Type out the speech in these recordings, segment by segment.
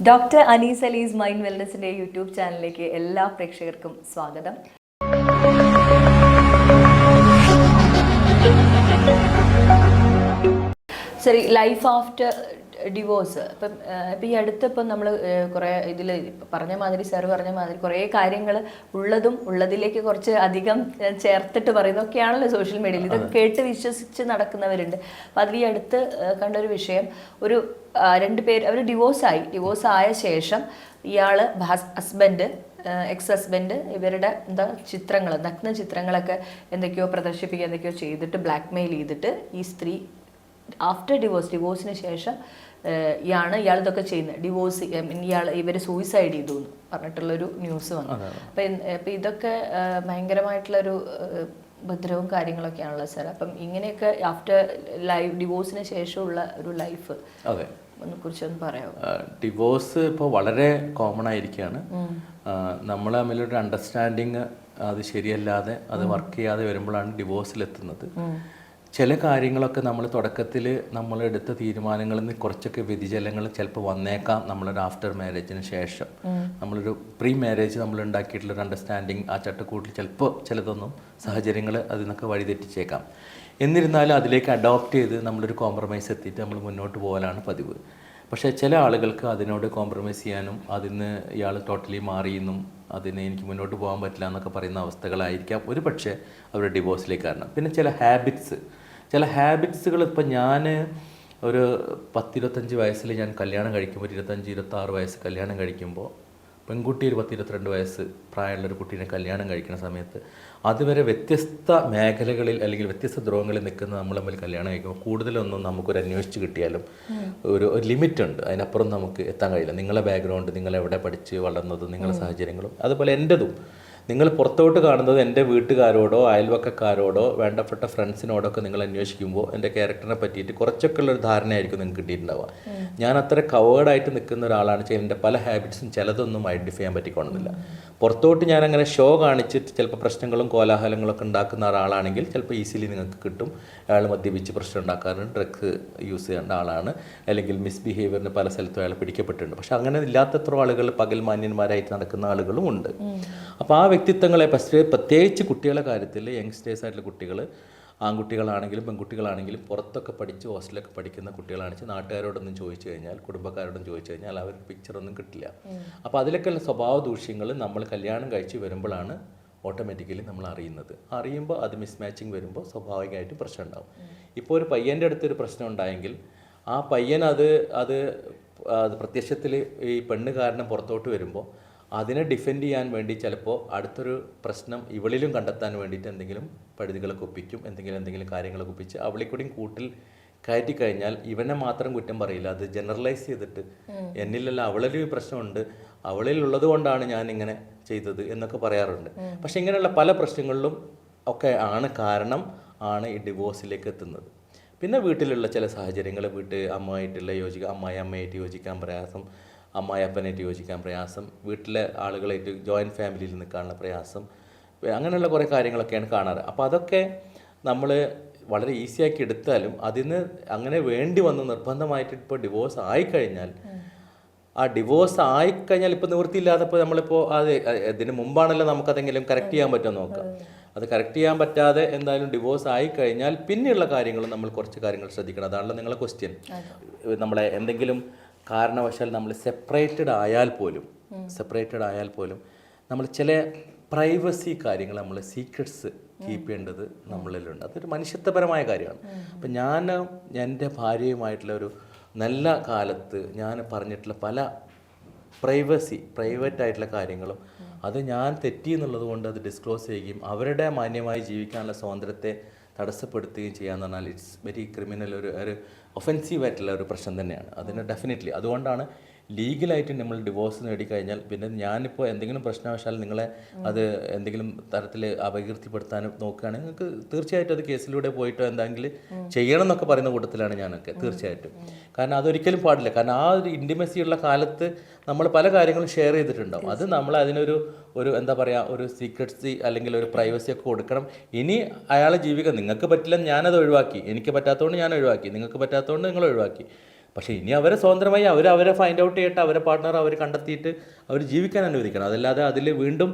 Doctor Anees Alees mind വെൽനസിന്റെ YouTube ചാനലിലേക്ക് എല്ലാ പ്രേക്ഷകർക്കും സ്വാഗതം. ശരി ലൈഫ് ആഫ്റ്റർ ഡിവോഴ്സ്. ഇപ്പം ഇപ്പം ഈ അടുത്ത് ഇപ്പം നമ്മൾ കുറേ ഇതിൽ പറഞ്ഞ മാതിരി സാർ പറഞ്ഞ മാതിരി കുറേ കാര്യങ്ങൾ ഉള്ളതും ഉള്ളതിലേക്ക് കുറച്ച് അധികം ചേർത്തിട്ട് പറയുന്നതൊക്കെയാണല്ലോ സോഷ്യൽ മീഡിയയിൽ. ഇതൊക്കെ കേട്ട് വിശ്വസിച്ച് നടക്കുന്നവരുണ്ട്. അപ്പം അതിൽ ഈ അടുത്ത് കണ്ടൊരു വിഷയം. ഒരു രണ്ട് പേര് അവർ ഡിവോഴ്സായി. ഡിവോഴ്സ് ആയ ശേഷം ഇയാൾ ഹസ്ബൻഡ് എക്സ് ഹസ്ബൻഡ് ഇവരുടെ എന്താ ചിത്രങ്ങൾ നഗ്ന ചിത്രങ്ങളൊക്കെ എന്തൊക്കെയോ പ്രദർശിപ്പിക്കുക എന്തൊക്കെയോ ചെയ്തിട്ട് ബ്ലാക്ക് മെയിൽ ചെയ്തിട്ട് ഈ സ്ത്രീ ആഫ്റ്റർ ഡിവോഴ്സ് ഡിവോഴ്സിന് ശേഷം ഇയാണ് ഇയാൾ ഇതൊക്കെ ചെയ്യുന്നത്. ഡിവോഴ്സ് ഇയാൾ ഇവർ സൂയിസൈഡ് ചെയ്തു എന്ന് പറഞ്ഞിട്ടുള്ളൊരു ന്യൂസ് വന്നു. അപ്പം അപ്പം ഇതൊക്കെ ഭയങ്കരമായിട്ടുള്ളൊരു ഭദ്രവും ഉപദ്രവവും കാര്യങ്ങളൊക്കെയാണല്ലോ സാർ അപ്പം ഇങ്ങനെയൊക്കെ ആഫ്റ്റർ ലൈഫ് ഡിവോഴ്സിന് ശേഷമുള്ള ഒരു ലൈഫ് അതെ. കുറിച്ചൊന്ന് പറയാമോ? ഡിവോഴ്സ് ഇപ്പോൾ വളരെ കോമൺ ആയിരിക്കുകയാണ് നമ്മൾ തമ്മിലൊരു അണ്ടർസ്റ്റാൻഡിങ് അത് ശരിയല്ലാതെ അത് വർക്ക് ചെയ്യാതെ വരുമ്പോഴാണ് ഡിവോഴ്സിലെത്തുന്നത് ചില കാര്യങ്ങളൊക്കെ നമ്മൾ തുടക്കത്തിൽ നമ്മൾ എടുത്ത തീരുമാനങ്ങളിൽ നിന്ന് കുറച്ചൊക്കെ വ്യതിചലങ്ങൾ ചിലപ്പോൾ വന്നേക്കാം നമ്മളൊരു ആഫ്റ്റർ മാരേജിന് ശേഷം. നമ്മളൊരു പ്രീ മാരേജ് നമ്മൾ ഉണ്ടാക്കിയിട്ടുള്ള ഒരു അണ്ടർസ്റ്റാൻഡിങ് ആ ചട്ടക്കൂട്ടിൽ ചിലപ്പോൾ ചിലതൊന്നും സാഹചര്യങ്ങൾ അതിനൊക്കെ നിന്നൊക്കെ വഴിതെറ്റിച്ചേക്കാം. എന്നിരുന്നാലും അതിലേക്ക് അഡോപ്റ്റ് ചെയ്ത് നമ്മളൊരു കോംപ്രമൈസ് എത്തിയിട്ട് നമ്മൾ മുന്നോട്ട് പോകാനാണ് പതിവ്. പക്ഷേ ചില ആളുകൾക്ക് അതിനോട് കോംപ്രമൈസ് ചെയ്യാനും അതിന് ഇയാൾ ടോട്ടലി മാറിയെന്നും അതിന് എനിക്ക് മുന്നോട്ട് പോകാൻ പറ്റില്ല എന്നൊക്കെ പറയുന്ന അവസ്ഥകളായിരിക്കാം. ഒരു പക്ഷേ അവരുടെ ഡിവോഴ്സിലേക്ക് കാരണം. പിന്നെ ചില ഹാബിറ്റ്സ് ചില ഹാബിറ്റ്സുകൾ ഇപ്പം ഞാൻ ഒരു പത്തിരുപത്തഞ്ച് വയസ്സിൽ ഞാൻ കല്യാണം കഴിക്കുമ്പോൾ ഇരുപത്തഞ്ച് ഇരുപത്താറ് വയസ്സ് കല്യാണം കഴിക്കുമ്പോൾ പെൺകുട്ടി ഒരു പത്തിരുപത്തിരണ്ട് വയസ്സ് പ്രായമുള്ള ഒരു കുട്ടീനെ കല്യാണം കഴിക്കുന്ന സമയത്ത് അതുവരെ വ്യത്യസ്ത മേഖലകളിൽ അല്ലെങ്കിൽ വ്യത്യസ്ത ധ്രുവങ്ങളിൽ നിൽക്കുന്ന നമ്മൾ തമ്മിൽ കല്യാണം കഴിക്കുമ്പോൾ കൂടുതലൊന്നും നമുക്കൊരു അന്വേഷിച്ച് കിട്ടിയാലും ഒരു ഒരു ലിമിറ്റ് ഉണ്ട് അതിനപ്പുറം നമുക്ക് എത്താൻ കഴിയില്ല. നിങ്ങളെ ബാക്ക്ഗ്രൗണ്ട് നിങ്ങൾ എവിടെ പഠിച്ച് വളർന്നതും നിങ്ങളുടെ സാഹചര്യങ്ങളും അതുപോലെ എന്റെതും നിങ്ങൾ പുറത്തോട്ട് കാണുന്നത് എന്റെ വീട്ടുകാരോടോ അയൽവക്കക്കാരോടോ വേണ്ടപ്പെട്ട ഫ്രണ്ട്സിനോടൊക്കെ നിങ്ങൾ അന്വേഷിക്കുമ്പോൾ എന്റെ ക്യാരക്ടറിനെ പറ്റിയിട്ട് കുറച്ചൊക്കെ ഉള്ളൊരു ധാരണയായിരിക്കും നിങ്ങൾക്ക് കിട്ടിയിട്ടുണ്ടാവുക. ഞാൻ അത്ര കവേർഡായിട്ട് നിൽക്കുന്ന ഒരാളാണ് വെച്ചാൽ എന്റെ പല ഹാബിറ്റ്സും ചിലതൊന്നും ഐഡന്റിഫൈ ചെയ്യാൻ പറ്റിക്കൊള്ളുന്നില്ല പുറത്തോട്ട് ഞാൻ അങ്ങനെ ഷോ കാണിച്ചിട്ട് ചിലപ്പോൾ പ്രശ്നങ്ങളും കോലാഹലങ്ങളൊക്കെ ഉണ്ടാക്കുന്ന ഒരാളാണെങ്കിൽ ചിലപ്പോൾ ഈസിലി നിങ്ങൾക്ക് കിട്ടും. അയാൾ മദ്യപിച്ച് പ്രശ്നം ഉണ്ടാക്കാറുണ്ട് ഡ്രഗ്സ് യൂസ് ചെയ്യേണ്ട ആളാണ്. അല്ലെങ്കിൽ മിസ്ബിഹേവിയറിന് പല സ്ഥലത്തും അയാൾ പിടിക്കപ്പെട്ടിട്ടുണ്ട്. പക്ഷെ അങ്ങനെ ഇല്ലാത്തത്ര ആളുകൾ പകൽ മാന്യന്മാരായിട്ട് നടക്കുന്ന ആളുകളും ഉണ്ട്. അപ്പോൾ ആ വ്യക്തിത്വങ്ങളെ പക്ഷേ പ്രത്യേകിച്ച് കുട്ടികളുടെ കാര്യത്തിൽ യങ്സ്റ്റേഴ്സ് ആയിട്ടുള്ള കുട്ടികൾ ആൺകുട്ടികളാണെങ്കിലും പെൺകുട്ടികളാണെങ്കിലും പുറത്തൊക്കെ പഠിച്ച് ഹോസ്റ്റലൊക്കെ പഠിക്കുന്ന കുട്ടികളാണെന്ന് നാട്ടുകാരോടൊന്നും ചോദിച്ചു കഴിഞ്ഞാൽ കുടുംബക്കാരോടും ചോദിച്ചു കഴിഞ്ഞാൽ അവർ പിക്ചറൊന്നും കിട്ടില്ല. അപ്പോൾ അതിലൊക്കെയുള്ള സ്വഭാവ ദൂഷ്യങ്ങൾ നമ്മൾ കല്യാണം കഴിച്ച് വരുമ്പോഴാണ് ഓട്ടോമാറ്റിക്കലി നമ്മൾ അറിയുന്നത്. അറിയുമ്പോൾ അത് മിസ്മാച്ചിങ് വരുമ്പോൾ സ്വാഭാവികമായിട്ടും പ്രശ്നം ഉണ്ടാവും. ഇപ്പോൾ ഒരു പയ്യന്റെ അടുത്തൊരു പ്രശ്നം ഉണ്ടായെങ്കിൽ ആ പയ്യൻ അത് അത് അത് പ്രത്യക്ഷത്തിൽ ഈ പെണ്ണ് കാരണം പുറത്തോട്ട് വരുമ്പോൾ അതിനെ ഡിഫെൻഡ് ചെയ്യാൻ വേണ്ടി ചിലപ്പോൾ അടുത്തൊരു പ്രശ്നം ഇവളിലും കണ്ടെത്താൻ വേണ്ടിയിട്ട് എന്തെങ്കിലും പഴുതികളൊക്കെ ഒപ്പിക്കും. എന്തെങ്കിലും എന്തെങ്കിലും കാര്യങ്ങളൊക്കെ ഒപ്പിച്ച് അവളെ കൂടിയും കൂട്ടിൽ കയറ്റി കഴിഞ്ഞാൽ ഇവനെ മാത്രം കുറ്റം പറയില്ല. അത് ജനറലൈസ് ചെയ്തിട്ട് എന്നിലല്ല അവളിലും ഈ പ്രശ്നമുണ്ട്. അവളിൽ ഉള്ളത് കൊണ്ടാണ് ഞാൻ ഇങ്ങനെ ചെയ്തത് എന്നൊക്കെ പറയാറുണ്ട്. പക്ഷെ ഇങ്ങനെയുള്ള പല പ്രശ്നങ്ങളിലും ഒക്കെ ആണ് കാരണം ആണ് ഈ ഡിവോഴ്സിലേക്ക് എത്തുന്നത്. പിന്നെ വീട്ടിലുള്ള ചില സാഹചര്യങ്ങൾ വീട്ടിൽ അമ്മയായിട്ടുള്ള യോജിക്കുക അമ്മായി അമ്മയായിട്ട് യോജിക്കാൻ പ്രയാസം അമ്മായി അപ്പനായിട്ട് യോജിക്കാൻ പ്രയാസം വീട്ടിലെ ആളുകളായിട്ട് ജോയിന്റ് ഫാമിലിയിൽ നിൽക്കാനുള്ള പ്രയാസം അങ്ങനെയുള്ള കുറേ കാര്യങ്ങളൊക്കെയാണ് കാണാറ്. അപ്പോൾ അതൊക്കെ നമ്മൾ വളരെ ഈസിയാക്കി എടുത്താലും അതിന് അങ്ങനെ വേണ്ടി വന്ന് നിർബന്ധമായിട്ട് ഇപ്പോൾ ഡിവോഴ്സ് ആയിക്കഴിഞ്ഞാൽ ആ ഡിവോഴ്സ് ആയിക്കഴിഞ്ഞാൽ ഇപ്പോൾ നിവൃത്തിയില്ലാത്തപ്പോൾ നമ്മളിപ്പോൾ അത് ഇതിന് മുമ്പാണല്ലോ നമുക്കതെങ്കിലും കറക്റ്റ് ചെയ്യാൻ പറ്റുമോ നോക്കാം അത് കറക്റ്റ് ചെയ്യാൻ പറ്റാതെ എന്തായാലും ഡിവോഴ്സ് ആയി കഴിഞ്ഞാൽ പിന്നെയുള്ള കാര്യങ്ങൾ നമ്മൾ കുറച്ച് കാര്യങ്ങൾ ശ്രദ്ധിക്കണം. അതാണല്ലോ നിങ്ങളെ ക്വസ്റ്റ്യൻ നമ്മളെ എന്തെങ്കിലും കാരണവശാൽ നമ്മൾ സെപ്പറേറ്റഡ് ആയാൽ പോലും സെപ്പറേറ്റഡ് ആയാൽ പോലും നമ്മൾ ചില പ്രൈവസി കാര്യങ്ങൾ നമ്മൾ സീക്രട്സ് കീപ്പ് ചെയ്യേണ്ടത് നമ്മളിലുണ്ട്. അതൊരു മനുഷ്യത്വപരമായ കാര്യമാണ്. അപ്പം ഞാൻ എന്റെ ഭാര്യയുമായിട്ടുള്ള ഒരു നല്ല കാലത്ത് ഞാൻ പറഞ്ഞിട്ടുള്ള പല പ്രൈവസി പ്രൈവറ്റ് ആയിട്ടുള്ള കാര്യങ്ങളും അത് ഞാൻ തെറ്റി എന്നുള്ളത് കൊണ്ട് അത് ഡിസ്ക്ലോസ് ചെയ്യുകയും അവരുടെ മാന്യമായി ജീവിക്കാനുള്ള സ്വാതന്ത്ര്യത്തെ തടസ്സപ്പെടുത്തുകയും ചെയ്യാന്ന് പറഞ്ഞാൽ ഇറ്റ്സ് വെരി ക്രിമിനൽ ഒരു ഒരു ഒഫെൻസീവ് ആയിട്ടുള്ള ഒരു പ്രശ്നം തന്നെയാണ്. അതിന് ഡെഫിനറ്റ്ലി അതുകൊണ്ടാണ് ലീഗലായിട്ട് നമ്മൾ ഡിവോഴ്സ് നേടിക്കഴിഞ്ഞാൽ പിന്നെ ഞാനിപ്പോൾ എന്തെങ്കിലും പ്രശ്നവശാൽ നിങ്ങളെ അത് എന്തെങ്കിലും തരത്തിൽ അപകീർത്തിപ്പെടുത്താനും നോക്കുകയാണെങ്കിൽ നിങ്ങൾക്ക് തീർച്ചയായിട്ടും അത് കേസിലൂടെ പോയിട്ടോ എന്തെങ്കിലും ചെയ്യണം എന്നൊക്കെ പറയുന്ന കൂട്ടത്തിലാണ് ഞാനൊക്കെ തീർച്ചയായിട്ടും. കാരണം അതൊരിക്കലും പാടില്ല. കാരണം ആ ഒരു ഇന്റിമസിയുള്ള കാലത്ത് നമ്മൾ പല കാര്യങ്ങളും ഷെയർ ചെയ്തിട്ടുണ്ടാവും. അത് നമ്മൾ അതിനൊരു ഒരു എന്താ പറയുക ഒരു സീക്രട്സി അല്ലെങ്കിൽ ഒരു പ്രൈവസി ഒക്കെ കൊടുക്കണം. ഇനി അയാളെ ജീവിക്കാൻ നിങ്ങൾക്ക് പറ്റില്ല ഞാനത് ഒഴിവാക്കി. എനിക്ക് പറ്റാത്തതുകൊണ്ട് ഞാൻ ഒഴിവാക്കി. നിങ്ങൾക്ക് പറ്റാത്തതുകൊണ്ട് നിങ്ങൾ ഒഴിവാക്കി. പക്ഷേ ഇനി അവരെ സ്വതന്ത്രമായി അവർ അവരെ ഫൈൻഡ് ഔട്ട് ചെയ്യട്ടെ അവരെ പാർട്ട്ണർ അവർ കണ്ടെത്തിയിട്ട് അവർ ജീവിക്കാൻ അനുവദിക്കണം. അതല്ലാതെ അതിൽ വീണ്ടും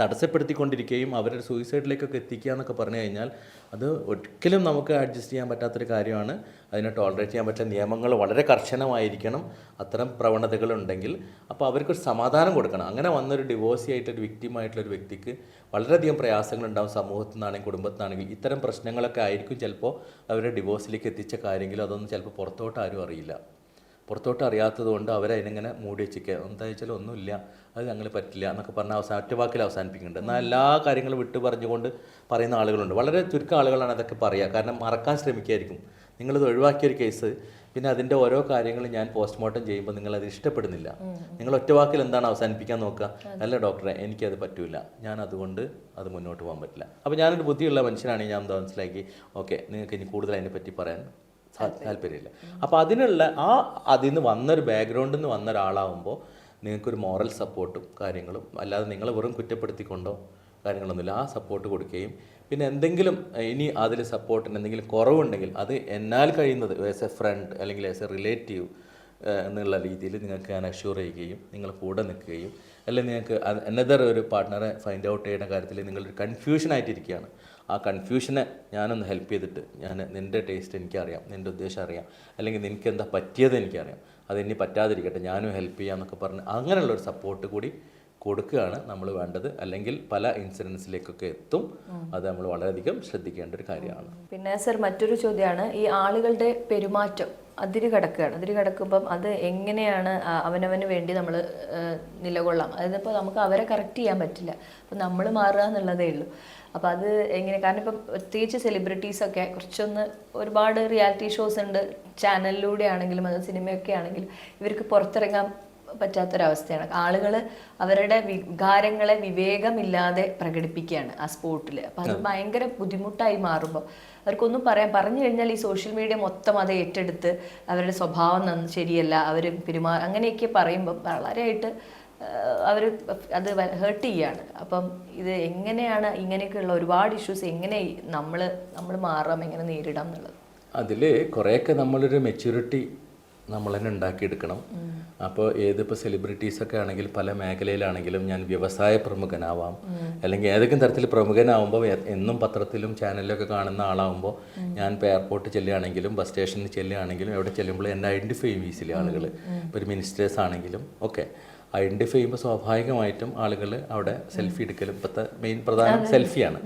തടസ്സപ്പെടുത്തിക്കൊണ്ടിരിക്കുകയും അവരെ സൂയിസൈഡിലേക്കൊക്കെ എത്തിക്കുക എന്നൊക്കെ പറഞ്ഞു കഴിഞ്ഞാൽ അത് ഒരിക്കലും നമുക്ക് അഡ്ജസ്റ്റ് ചെയ്യാൻ പറ്റാത്തൊരു കാര്യമാണ്. അതിനെ ടോളറേറ്റ് ചെയ്യാൻ പറ്റുന്ന നിയമങ്ങൾ വളരെ കർശനമായിരിക്കണം. അത്തരം പ്രവണതകളുണ്ടെങ്കിൽ അപ്പോൾ അവർക്കൊരു സമാധാനം കൊടുക്കണം. അങ്ങനെ വന്നൊരു ഡിവോഴ്സി ആയിട്ടൊരു ഒരു വ്യക്തിക്ക് വളരെയധികം പ്രയാസങ്ങളുണ്ടാവും സമൂഹത്തിൽ നിന്നാണെങ്കിൽ കുടുംബത്തിനാണെങ്കിൽ ഇത്തരം പ്രശ്നങ്ങളൊക്കെ ആയിരിക്കും ചിലപ്പോൾ അവരുടെ ഡിവോഴ്സിലേക്ക് എത്തിച്ച കാര്യമെങ്കിലും അതൊന്നും ചിലപ്പോൾ പുറത്തോട്ട് ആരും അറിയില്ല. പുറത്തോട്ട് അറിയാത്തത് കൊണ്ട് അവരതിനിങ്ങനെ മൂടി വെച്ചിരിക്കുക. എന്താ വെച്ചാൽ ഒന്നുമില്ല. അത് ഞങ്ങൾ പറ്റില്ല എന്നൊക്കെ പറഞ്ഞ അവസാന ഒറ്റ വാക്കിൽ അവസാനിപ്പിക്കുന്നുണ്ട്. എന്നാൽ എല്ലാ കാര്യങ്ങളും വിട്ട് പറഞ്ഞുകൊണ്ട് പറയുന്ന ആളുകളുണ്ട്. വളരെ ചുരുക്കം ആളുകളാണ് അതൊക്കെ പറയുക. കാരണം മറക്കാൻ ശ്രമിക്കുകയായിരിക്കും നിങ്ങളിത് ഒഴിവാക്കിയ ഒരു കേസ്. പിന്നെ അതിന്റെ ഓരോ കാര്യങ്ങളും ഞാൻ പോസ്റ്റ്മോർട്ടം ചെയ്യുമ്പോൾ നിങ്ങൾ അത് ഇഷ്ടപ്പെടുന്നില്ല നിങ്ങൾ ഒറ്റ വാക്കിൽ എന്താണ് അവസാനിപ്പിക്കാൻ നോക്കുക? അല്ല ഡോക്ടറെ എനിക്കത് പറ്റില്ല ഞാൻ അതുകൊണ്ട് അത് മുന്നോട്ട് പോകാൻ പറ്റില്ല. അപ്പോൾ ഞാനൊരു ബുദ്ധിയുള്ള മനുഷ്യനാണെങ്കിൽ ഞാൻ മനസ്സിലാക്കി? ഓക്കെ നിങ്ങൾക്ക് ഇനി കൂടുതൽ അതിനെപ്പറ്റി പറയാൻ താല്പര്യമില്ല. അപ്പോൾ അതിനുള്ള ആ അതിൽ നിന്ന് വന്നൊരു ബാക്ക്ഗ്രൗണ്ടിൽ നിന്ന് വന്ന ഒരാളാവുമ്പോൾ നിങ്ങൾക്കൊരു മോറൽ സപ്പോർട്ടും കാര്യങ്ങളും അല്ലാതെ നിങ്ങൾ വെറും കുറ്റപ്പെടുത്തിക്കൊണ്ടോ കാര്യങ്ങളൊന്നുമില്ല. ആ സപ്പോർട്ട് കൊടുക്കുകയും പിന്നെ എന്തെങ്കിലും ഇനി അതിൽ സപ്പോർട്ടിന് എന്തെങ്കിലും കുറവുണ്ടെങ്കിൽ അത് എന്നാൽ കഴിയുന്നത് ആസ് എ ഫ്രണ്ട് അല്ലെങ്കിൽ ആസ് എ റിലേറ്റീവ് എന്നുള്ള രീതിയിൽ നിങ്ങൾക്ക് ഞാൻ അഷ്യൂർ ചെയ്യുകയും നിങ്ങൾ കൂടെ നിൽക്കുകയും അല്ലെങ്കിൽ നിങ്ങൾക്ക് അനദർ ഒരു പാർട്ട്ണറെ ഫൈൻഡ് ഔട്ട് ചെയ്യുന്ന കാര്യത്തിൽ നിങ്ങളൊരു കൺഫ്യൂഷൻ ആയിട്ടിരിക്കുകയാണ്. ആ കൺഫ്യൂഷനെ ഞാനൊന്ന് ഹെൽപ്പ് ചെയ്തിട്ട് ഞാൻ നിന്റെ ടേസ്റ്റ് എനിക്കറിയാം നിന്റെ ഉദ്ദേശം അറിയാം അല്ലെങ്കിൽ നിനക്ക് എന്താ പറ്റിയത് എനിക്കറിയാം അത് ഇനി പറ്റാതിരിക്കട്ടെ ഞാനും ഹെൽപ്പ് ചെയ്യാമെന്നൊക്കെ പറഞ്ഞ് അങ്ങനെയുള്ളൊരു സപ്പോർട്ട് കൂടി കൊടുക്കുകയാണ് നമ്മൾ വേണ്ടത്. അല്ലെങ്കിൽ പല ഇൻസിഡൻസിലേക്കൊക്കെ എത്തും. അത് നമ്മൾ വളരെയധികം ശ്രദ്ധിക്കേണ്ട ഒരു കാര്യമാണ്. പിന്നെ സർ മറ്റൊരു ചോദ്യമാണ് ഈ ആളുകളുടെ പെരുമാറ്റം. അതിര് കടക്കുകയാണ്. അതിര് കടക്കുമ്പം അത് എങ്ങനെയാണ് അവനവന് വേണ്ടി നമ്മൾ നിലകൊള്ളാം. അതിപ്പോൾ നമുക്ക് അവരെ കറക്റ്റ് ചെയ്യാൻ പറ്റില്ല. അപ്പം നമ്മൾ മാറുക എന്നുള്ളതേ ഉള്ളൂ. അപ്പോൾ അത് എങ്ങനെ കാരണം ഇപ്പം പ്രത്യേകിച്ച് സെലിബ്രിറ്റീസൊക്കെ കുറച്ചൊന്ന് ഒരുപാട് റിയാലിറ്റി ഷോസ് ഉണ്ട്. ചാനലിലൂടെ ആണെങ്കിലും അത് സിനിമയൊക്കെ ആണെങ്കിലും ഇവർക്ക് പുറത്തിറങ്ങാൻ പറ്റാത്തൊരവസ്ഥയാണ്. ആളുകൾ അവരുടെ വികാരങ്ങളെ വിവേകമില്ലാതെ പ്രകടിപ്പിക്കുകയാണ് ആ സ്പോർട്ടിൽ അപ്പം അത് ഭയങ്കര ബുദ്ധിമുട്ടായി മാറുമ്പോൾ അവർക്കൊന്നും പറയാൻ പറഞ്ഞു കഴിഞ്ഞാൽ ഈ സോഷ്യൽ മീഡിയ മൊത്തം അത് ഏറ്റെടുത്ത് അവരുടെ സ്വഭാവം ശരിയല്ല അവർ പെരുമാ അങ്ങനെയൊക്കെ പറയുമ്പം വളരെയായിട്ട് അവർ അത് ഹേർട്ട് ചെയ്യാണ്. അപ്പം ഇത് എങ്ങനെയാണ് ഇങ്ങനെയൊക്കെയുള്ള ഒരുപാട് ഇഷ്യൂസ് എങ്ങനെ നമ്മൾ നമ്മൾ മാറാം എങ്ങനെ നേരിടാം എന്നുള്ളത്. അതിൽ കുറേയൊക്കെ നമ്മളൊരു മെച്യൂരിറ്റി നമ്മൾ തന്നെ ഉണ്ടാക്കിയെടുക്കണം. അപ്പോൾ ഏതിപ്പോൾ സെലിബ്രിറ്റീസൊക്കെ ആണെങ്കിൽ പല മേഖലയിലാണെങ്കിലും ഞാൻ വ്യവസായ പ്രമുഖനാവാം. അല്ലെങ്കിൽ ഏതെങ്കിലും തരത്തിൽ പ്രമുഖനാവുമ്പോൾ എന്നും പത്രത്തിലും ചാനലിലൊക്കെ കാണുന്ന ആളാവുമ്പോൾ ഞാൻ ഇപ്പോൾ എയർപോർട്ട് ചെല്ലുകയാണെങ്കിലും ബസ് സ്റ്റേഷനിൽ ചെല്ലുകയാണെങ്കിലും എവിടെ ചെല്ലുമ്പോൾ എന്നെ ഐഡന്റിഫൈ ചെയ്യും ഈസിലി ആളുകൾ ഇപ്പോൾ ഒരു മിനിസ്റ്റേഴ്സ് ആണെങ്കിലും ഓക്കെ ഐഡന്റിഫൈ ചെയ്യുമ്പോൾ സ്വാഭാവികമായിട്ടും ആളുകൾ അവിടെ സെൽഫി എടുക്കലും ഇപ്പോഴത്തെ മെയിൻ പ്രധാനം സെൽഫിയാണ്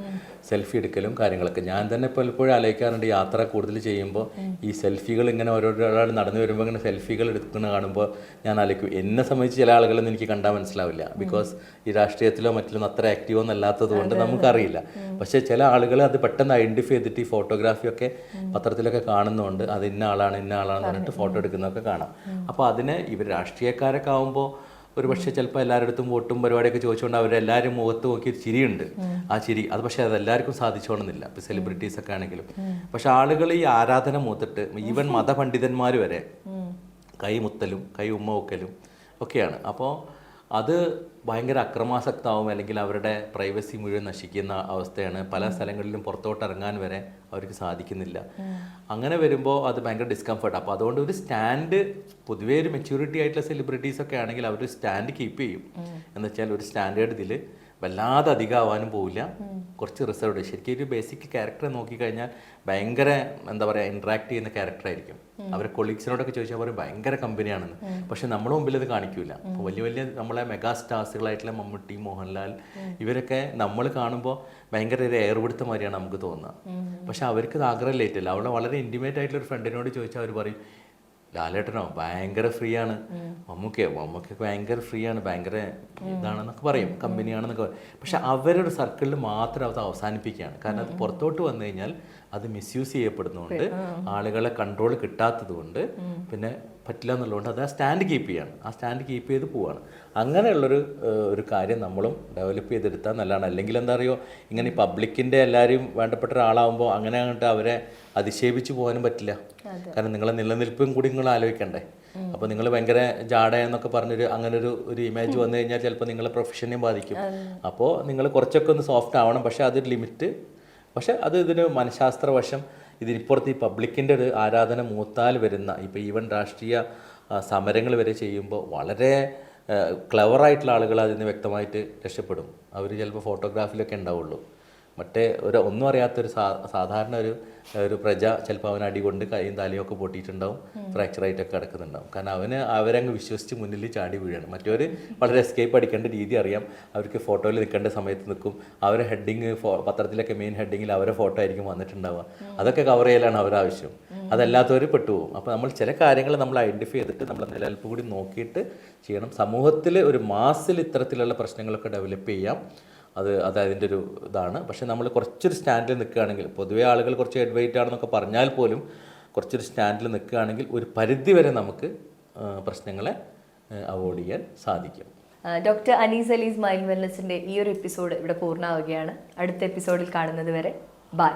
സെൽഫി എടുക്കലും കാര്യങ്ങളൊക്കെ. ഞാൻ തന്നെ പലപ്പോഴും ആലോചിക്കാറുണ്ട് യാത്ര കൂടുതൽ ചെയ്യുമ്പോൾ ഈ സെൽഫികൾ ഇങ്ങനെ ഓരോരാൾ നടന്നു വരുമ്പോൾ ഇങ്ങനെ സെൽഫികൾ എടുക്കുന്ന കാണുമ്പോൾ ഞാൻ ആലോചിക്കും എന്നെ സംബന്ധിച്ച് ചില ആളുകളൊന്നും എനിക്ക് കണ്ടാൽ മനസ്സിലാവില്ല. ബിക്കോസ് ഈ രാഷ്ട്രീയത്തിലോ മറ്റിലും അത്ര ആക്റ്റീവോ ഒന്നല്ലാത്തത് കൊണ്ട് നമുക്കറിയില്ല പക്ഷേ ചില ആളുകൾ അത് പെട്ടെന്ന് ഐഡന്റിഫൈ ചെയ്തിട്ട് ഈ ഫോട്ടോഗ്രാഫിയൊക്കെ പത്രത്തിലൊക്കെ കാണുന്നുണ്ട് അത് ഇന്ന ആളാണ് ഇന്ന ആളാണെന്ന് പറഞ്ഞിട്ട് ഫോട്ടോ എടുക്കുന്നതൊക്കെ കാണാം. അപ്പോൾ അതിന് ഇവർ രാഷ്ട്രീയക്കാരൊക്കെ ആകുമ്പോൾ ഒരു പക്ഷേ ചിലപ്പോൾ എല്ലാവരുടെ അടുത്തും വോട്ടും പരിപാടിയൊക്കെ ചോദിച്ചുകൊണ്ട് അവരെല്ലാവരും മുഖത്ത് നോക്കി ഒരു ചിരിയുണ്ട്. ആ ചിരി അത് പക്ഷേ അത് എല്ലാവർക്കും സാധിച്ചോണമെന്നില്ല ഇപ്പോൾ സെലിബ്രിറ്റീസ് ഒക്കെ ആണെങ്കിലും. പക്ഷെ ആളുകൾ ഈ ആരാധന മൂത്തിട്ട് ഈവൻ മതപണ്ഡിതന്മാർ വരെ കൈ മുത്തലും കൈ ഉമ്മ വെക്കലും ഒക്കെയാണ്. അപ്പോൾ അത് ഭയങ്കര അക്രമാസക്തമാവും അല്ലെങ്കിൽ അവരുടെ പ്രൈവസി മുഴുവൻ നശിക്കുന്ന അവസ്ഥയാണ്. പല സ്ഥലങ്ങളിലും പുറത്തോട്ട് ഇറങ്ങാൻ വരെ അവർക്ക് സാധിക്കുന്നില്ല. അങ്ങനെ വരുമ്പോൾ അത് ഭയങ്കര ഡിസ്കംഫർട്ട് അപ്പോൾ അതുകൊണ്ട് ഒരു സ്റ്റാൻഡ് പൊതുവേ ഒരു മെച്യൂരിറ്റി ആയിട്ടുള്ള സെലിബ്രിറ്റീസ് ഒക്കെ ആണെങ്കിൽ അവർ സ്റ്റാൻഡ് കീപ്പ് ചെയ്യും. എന്ന് വെച്ചാൽ ഒരു സ്റ്റാൻഡേർഡ് ഇതിൽ വല്ലാതെ അധികമാവാനും പോവില്ല. കുറച്ച് റിസർവ്ഡ് ശരിക്കും ഒരു ബേസിക് ക്യാരക്ടറെ നോക്കിക്കഴിഞ്ഞാൽ ഭയങ്കര എന്താ പറയുക ഇൻട്രാക്ട് ചെയ്യുന്ന ക്യാരക്ടർ ആയിരിക്കും. അവരെ കൊളീഗ്സിനോടൊക്കെ ചോദിച്ചാൽ പറയും ഭയങ്കര കമ്പനിയാണെന്ന് പക്ഷെ നമ്മുടെ മുമ്പിൽ അത് കാണിക്കൂല. അപ്പോൾ വലിയ വലിയ നമ്മളെ മെഗാ സ്റ്റാർസുകളായിട്ടുള്ള മമ്മൂട്ടി മോഹൻലാൽ ഇവരൊക്കെ നമ്മൾ കാണുമ്പോൾ ഭയങ്കര ഒരു ഏർപിടുത്ത മാതിരിയാണ് നമുക്ക് തോന്നുന്നത് പക്ഷെ അവർക്ക് ഇത് അവളെ വളരെ ഇന്റിമേറ്റ് ആയിട്ടുള്ള ഒരു ഫ്രണ്ടിനോട് ചോദിച്ചാൽ അവർ പറയും ലാലേട്ടനോ ഭയങ്കര ഫ്രീ ആണ് മമ്മൂക്കയോ മമ്മൂക്കൊക്കെ ഭയങ്കര ഫ്രീ ആണ് ഭയങ്കര ഇതാണെന്നൊക്കെ പറയും. കമ്പനിയാണെന്നൊക്കെ പറയും. പക്ഷെ അവരുടെ സർക്കിളിൽ മാത്രം അത് അവസാനിപ്പിക്കുകയാണ്. കാരണം അത് പുറത്തോട്ട് വന്നു കഴിഞ്ഞാൽ അത് മിസ്യൂസ് ചെയ്യപ്പെടുന്നതുകൊണ്ട് ആളുകളെ കൺട്രോൾ കിട്ടാത്തത് കൊണ്ട് പിന്നെ പറ്റില്ല എന്നുള്ളതുകൊണ്ട് അത് ആ സ്റ്റാൻഡ് കീപ്പ് ചെയ്യാണ്. ആ സ്റ്റാൻഡ് കീപ്പ് ചെയ്ത് പോവാണ്. അങ്ങനെയുള്ളൊരു ഒരു കാര്യം നമ്മളും ഡെവലപ്പ് ചെയ്തെടുത്താൽ നല്ലതാണ്. അല്ലെങ്കിൽ എന്താ അറിയോ? ഇങ്ങനെ ഈ പബ്ലിക്കിന്റെ എല്ലാവരും വേണ്ടപ്പെട്ട ഒരാളാവുമ്പോൾ അങ്ങനെ അങ്ങോട്ട് അവരെ അധിക്ഷേപിച്ച് പോകാനും പറ്റില്ല. കാരണം നിങ്ങളെ നിലനിൽപ്പും കൂടി നിങ്ങൾ ആലോചിക്കണ്ടേ? അപ്പോൾ നിങ്ങൾ ഭയങ്കര ജാട എന്നൊക്കെ പറഞ്ഞൊരു അങ്ങനെ ഒരു ഒരു ഇമേജ് വന്നു കഴിഞ്ഞാൽ ചിലപ്പോൾ നിങ്ങളെ പ്രൊഫഷനെയും ബാധിക്കും. അപ്പോൾ നിങ്ങൾ കുറച്ചൊക്കെ ഒന്ന് സോഫ്റ്റ് ആവണം. പക്ഷേ അതൊരു ലിമിറ്റ് പക്ഷേ അത് ഇതിന് മനഃശാസ്ത്ര വശം ഇതിനിപ്പുറത്ത് ഈ പബ്ലിക്കിന്റെ ഒരു ആരാധന മൂത്താൽ വരുന്ന ഇപ്പോൾ ഈവൻ രാഷ്ട്രീയ സമരങ്ങൾ വരെ ചെയ്യുമ്പോൾ വളരെ ക്ലവറായിട്ടുള്ള ആളുകൾ അതിൽ നിന്ന് വ്യക്തമായിട്ട് രക്ഷപ്പെടും. അവർ ചിലപ്പോൾ ഫോട്ടോഗ്രാഫിലൊക്കെ ഉണ്ടാവുള്ളൂ. മറ്റേ ഒരു ഒന്നും അറിയാത്തൊരു സാ സാധാരണ ഒരു ഒരു പ്രജ ചിലപ്പോൾ അവൻ അടി കൊണ്ട് കൈയും തലയും ഒക്കെ പൊട്ടിയിട്ടുണ്ടാവും. ഫ്രാക്ചർ ആയിട്ടൊക്കെ കിടക്കുന്നുണ്ടാവും. കാരണം അവന് അവരങ്ങ് വിശ്വസിച്ച് മുന്നിൽ ചാടി വീഴണം. മറ്റവർ വളരെ എസ്കേപ്പ് അടിക്കേണ്ട രീതി അറിയാം. അവർക്ക് ഫോട്ടോയിൽ നിൽക്കേണ്ട സമയത്ത് നിൽക്കും. അവരെ ഹെഡിങ് പത്രത്തിലൊക്കെ മെയിൻ ഹെഡിങ്ങിൽ അവരെ ഫോട്ടോ ആയിരിക്കും വന്നിട്ടുണ്ടാവുക. അതൊക്കെ കവർ ചെയ്യലാണ് അവരാവശ്യം ആവശ്യം. അതല്ലാത്തവർ പെട്ടുപോകും. അപ്പോൾ നമ്മൾ ചില കാര്യങ്ങൾ നമ്മൾ ഐഡന്റിഫൈ ചെയ്തിട്ട് നമ്മൾ നിലനിൽപ്പ് കൂടി നോക്കിയിട്ട് ചെയ്യണം. സമൂഹത്തിൽ ഒരു മാസിൽ ഇത്തരത്തിലുള്ള പ്രശ്നങ്ങളൊക്കെ ഡെവലപ്പ് ചെയ്യാം. അത് അത് അതിന്റെ ഒരു ഇതാണ്. പക്ഷെ നമ്മൾ കുറച്ചൊരു സ്റ്റാൻഡിൽ നിൽക്കുകയാണെങ്കിൽ പൊതുവേ ആളുകൾ കുറച്ച് ഹെഡ് വെയിറ്റ് ആണെന്നൊക്കെ പറഞ്ഞാൽ പോലും കുറച്ചൊരു സ്റ്റാൻഡിൽ നിൽക്കുകയാണെങ്കിൽ ഒരു പരിധി വരെ നമുക്ക് പ്രശ്നങ്ങളെ അവോയ്ഡ് ചെയ്യാൻ സാധിക്കും. ഡോക്ടർ അനീസ് അലീസ് മൈൽ വെൽനസിന്റെ ഈ ഒരു എപ്പിസോഡ് ഇവിടെ പൂർണമാവുകയാണ് അടുത്ത എപ്പിസോഡിൽ കാണുന്നത് വരെ ബൈ.